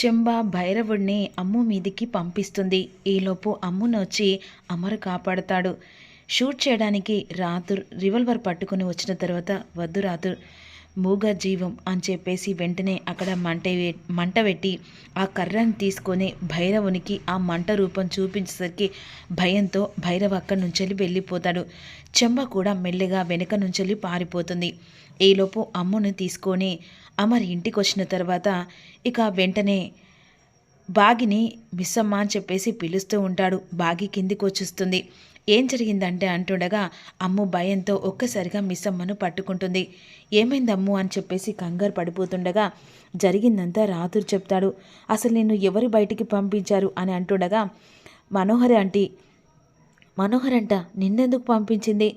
చెంబ భైరవుణ్ణి అమ్ము మీదికి పంపిస్తుంది. ఈలోపు అమ్మును వచ్చి అమరు కాపాడతాడు. షూట్ చేయడానికి రాతుర్ రివల్వర్ పట్టుకుని వచ్చిన తర్వాత వద్దు రాతుర్ మూగ జీవం అని చెప్పేసి వెంటనే అక్కడ మంట మంట పెట్టి ఆ కర్రని తీసుకొని భైరవునికి ఆ మంట రూపం చూపించేసరికి భయంతో భైరవ అక్కడి నుంచి వెళ్ళిపోతాడు. చెంబ కూడా మెల్లిగా వెనుక నుంచి పారిపోతుంది. ఈలోపు అమ్ముని తీసుకొని అమర్ ఇంటికి వచ్చిన తర్వాత ఇక వెంటనే బాగిని మిస్సమ్మ అని చెప్పేసి పిలుస్తూ ఉంటాడు. బాగి కిందికి వచ్చేస్తుంది ఏం జరిగిందంటే అంటుండగా అమ్ము భయంతో ఒక్కసారిగా మిస్సమ్మను పట్టుకుంటుంది. ఏమైంది అమ్ము అని చెప్పేసి కంగారు పడిపోతుండగా జరిగిందంతా రాతురు చెప్తాడు. అసలు నిన్ను ఎవరు బయటికి పంపించారు? అని అంటుండగా మనోహర్ ఆంటీ. మనోహర్ అంట నిన్నెందుకు పంపించింది?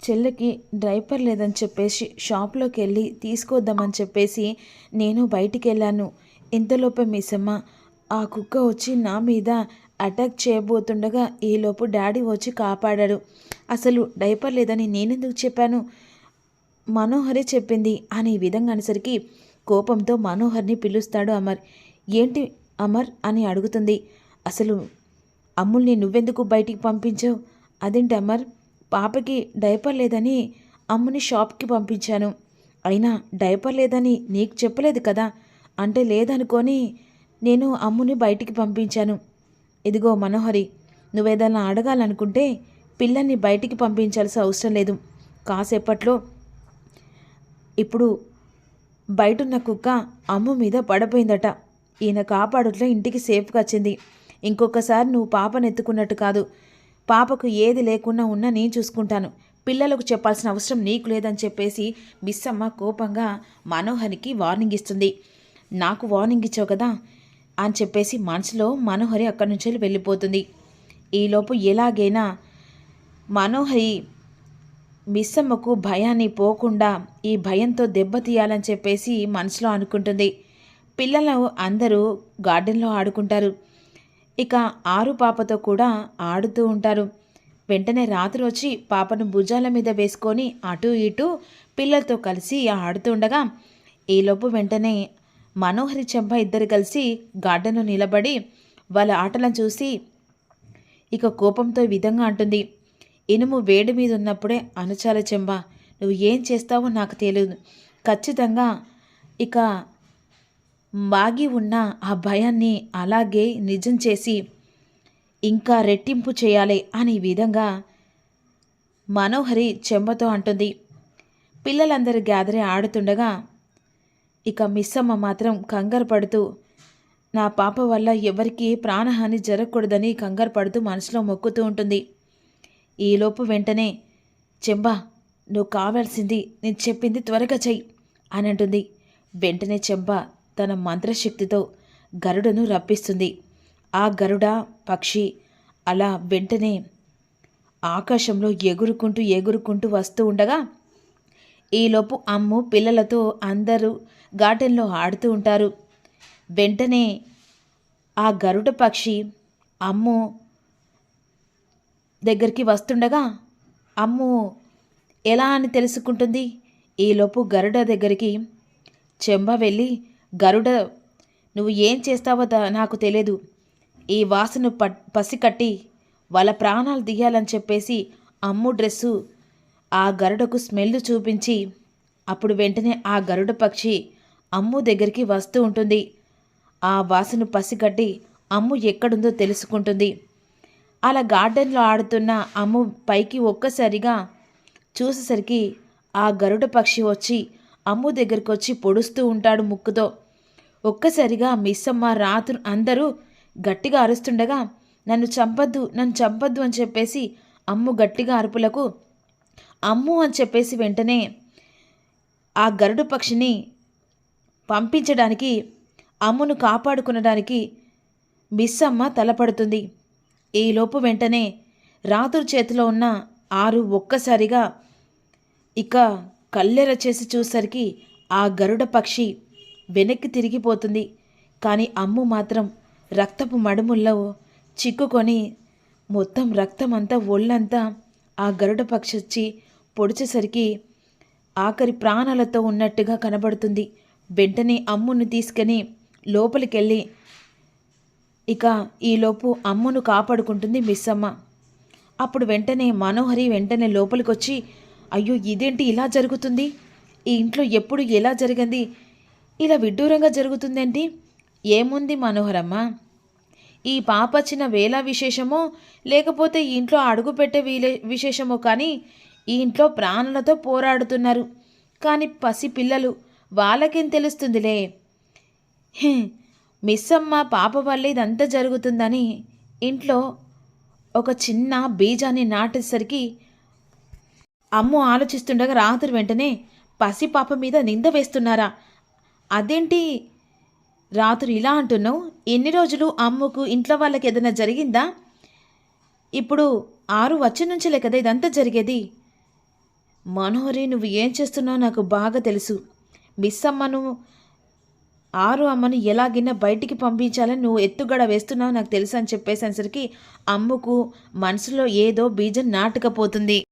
చెల్లికి డ్రైపర్ లేదని చెప్పేసి షాప్లోకి వెళ్ళి తీసుకొద్దామని చెప్పేసి నేను బయటికి వెళ్ళాను ఇంతలోపే మిస్సమ్మ ఆ కుక్క వచ్చి నా మీద అటాక్ చేయబోతుండగా ఈలోపు డాడీ వచ్చి కాపాడాడు. అసలు డైపర్ లేదని నేనెందుకు చెప్పాను? మనోహరే చెప్పింది అనే విధంగా అనేసరికి కోపంతో మనోహర్ని పిలుస్తాడు అమర్. ఏంటి అమర్ అని అడుగుతుంది. అసలు అమ్ముల్ని నువ్వెందుకు బయటికి పంపించావు? అదేంటి అమర్? పాపకి డైపర్ లేదని అమ్ముని షాప్కి పంపించాను. అయినా డైపర్ లేదని నీకు చెప్పలేదు కదా? అంటే లేదనుకొని నేను అమ్ముని బయటికి పంపించాను. ఇదిగో మనోహరి నువ్వేదైనా అడగాలనుకుంటే పిల్లల్ని బయటికి పంపించాల్సిన అవసరం లేదు. కాసేపట్లో ఇప్పుడు బయటున్న కుక్క అమ్ము మీద పడిపోయిందట. ఈయన కాపాడుట్లో ఇంటికి సేఫ్గా వచ్చింది. ఇంకొకసారి నువ్వు పాపను ఎత్తుకున్నట్టు కాదు. పాపకు ఏది లేకుండా ఉన్నా నేను చూసుకుంటాను. పిల్లలకు చెప్పాల్సిన అవసరం నీకు లేదని చెప్పేసి మిస్సమ్మ కోపంగా మనోహరికి వార్నింగ్ ఇస్తుంది. నాకు వార్నింగ్ ఇచ్చావు కదా? అని చెప్పేసి మనసులో మనోహరి అక్కడి నుంచి వెళ్ళిపోతుంది. ఈలోపు ఎలాగైనా మనోహరి మిస్సమ్మకు భయాన్ని పోకుండా ఈ భయంతో దెబ్బతీయాలని చెప్పేసి మనసులో అనుకుంటుంది. పిల్లలు అందరూ గార్డెన్లో ఆడుకుంటారు. ఇక ఆరు పాపతో కూడా ఆడుతూ ఉంటారు. వెంటనే రాత్రి వచ్చి పాపను భుజాల మీద వేసుకొని అటు ఇటు పిల్లలతో కలిసి ఆడుతుండగా ఈలోపు వెంటనే మనోహరి చెంప ఇద్దరు కలిసి గార్డెన్లో నిలబడి వాళ్ళ ఆటలను చూసి ఇక కోపంతో విధంగా అంటుంది. ఇనుము వేడి మీద ఉన్నప్పుడే అనుచాల చెంబ నువ్వు ఏం చేస్తావో నాకు తెలియదు ఖచ్చితంగా ఇక మాగి ఉన్న ఆ భయాన్ని అలాగే నిజం చేసి ఇంకా రెట్టింపు చేయాలి అనే విధంగా మనోహరి చెంబతో అంటుంది. పిల్లలందరూ గ్యాదరీ ఆడుతుండగా ఇక మిస్సమ్మ మాత్రం కంగారు పడుతూ నా పాప వల్ల ఎవరికీ ప్రాణహాని జరగకూడదని కంగారు పడుతూ మనసులో మొక్కుతూ ఉంటుంది. ఈలోపు వెంటనే చెంబా నువ్వు కావాల్సింది నేను చెప్పింది త్వరగా చెయ్యి అని అంటుంది. వెంటనే చెంబ తన మంత్రశక్తితో గరుడను రప్పిస్తుంది. ఆ గరుడ పక్షి అలా వెంటనే ఆకాశంలో ఎగురుకుంటూ ఎగురుకుంటూ వస్తూ ఉండగా ఈలోపు అమ్ము పిల్లలతో అందరూ గార్డెన్లో ఆడుతూ ఉంటారు. వెంటనే ఆ గరుడ పక్షి అమ్ము దగ్గరికి వస్తుండగా అమ్ము ఎలా అని తెలుసుకుంటుంది? ఈలోపు గరుడ దగ్గరికి చెంబ వెళ్ళి గరుడ నువ్వు ఏం చేస్తావో నాకు తెలియదు ఈ వాసన ప పసికట్టి వాళ్ళ ప్రాణాలు దిగాలని చెప్పేసి అమ్ము డ్రెస్సు ఆ గరుడకు స్మెల్ చూపించి అప్పుడు వెంటనే ఆ గరుడ పక్షి అమ్ము దగ్గరికి వస్తూ ఉంటుంది. ఆ వాసన పసిగట్టి అమ్ము ఎక్కడుందో తెలుసుకుంటుంది. అలా గార్డెన్లో ఆడుతున్న అమ్ము పైకి ఒక్కసారిగా చూసేసరికి ఆ గరుడ పక్షి వచ్చి అమ్ము దగ్గరికి వచ్చి పొడుస్తూ ఉంటాడు ముక్కుతో. ఒక్కసారిగా మిస్సమ్మ రాత్రు అందరూ గట్టిగా అరుస్తుండగా నన్ను చంపద్దు నన్ను చంపద్దు అని చెప్పేసి అమ్ము గట్టిగా అరుపులకు అమ్ము అని చెప్పేసి వెంటనే ఆ గరుడు పక్షిని పంపించడానికి అమ్మును కాపాడుకునడానికి మిస్సమ్మ తలపడుతుంది. ఈలోపు వెంటనే రాతురు చేతిలో ఉన్న ఆరు ఒక్కసారిగా ఇక కల్లెర చేసి చూసరికి ఆ గరుడ పక్షి వెనక్కి తిరిగిపోతుంది. కానీ అమ్ము మాత్రం రక్తపు మడుముల్లో చిక్కుకొని మొత్తం రక్తం అంతా ఒళ్ళంతా ఆ గరుడ పక్షి వచ్చి పొడిచేసరికి ఆఖరి ప్రాణాలతో ఉన్నట్టుగా కనబడుతుంది. వెంటనే అమ్మును తీసుకొని లోపలికెళ్ళి ఇక ఈలోపు అమ్మును కాపాడుకుంటుంది మిస్ అమ్మ అప్పుడు వెంటనే మనోహరి వెంటనే లోపలికొచ్చి అయ్యో ఇదేంటి ఇలా జరుగుతుంది? ఈ ఇంట్లో ఎప్పుడు ఎలా జరిగింది? ఇలా విడ్డూరంగా జరుగుతుందండి ఏముంది మనోహరమ్మ? ఈ పాప చిన్న వేళ విశేషమో లేకపోతే ఇంట్లో అడుగు పెట్టే వీలే విశేషమో కానీ ఈ ఇంట్లో ప్రాణులతో పోరాడుతున్నారు. కానీ పసి పిల్లలు వాళ్ళకేం తెలుస్తుందిలే? మిస్ అమ్మ పాప వల్ల ఇదంతా జరుగుతుందని ఇంట్లో ఒక చిన్న బీజాన్ని నాటేసరికి అమ్ము ఆలోచిస్తుండగా రాత్రి వెంటనే పసి పాప మీద నింద వేస్తున్నారా? అదేంటి? రాత్రి ఇలా అంటున్నావు? ఎన్ని రోజులు అమ్ముకు ఇంట్లో వాళ్ళకి ఏదైనా జరిగిందా? ఇప్పుడు ఆరు వచ్చి నుంచిలే కదా ఇదంతా జరిగేది. మనోహరి నువ్వు ఏం చేస్తున్నావు నాకు బాగా తెలుసు. మిస్ అమ్మను ఆరు అమ్మను ఎలాగిన్నా బయటికి పంపించాలని నువ్వు ఎత్తుగడ వేస్తున్నావు నాకు తెలుసు అని చెప్పేసరికి అమ్ముకు మనసులో ఏదో బీజం నాటకపోతుంది.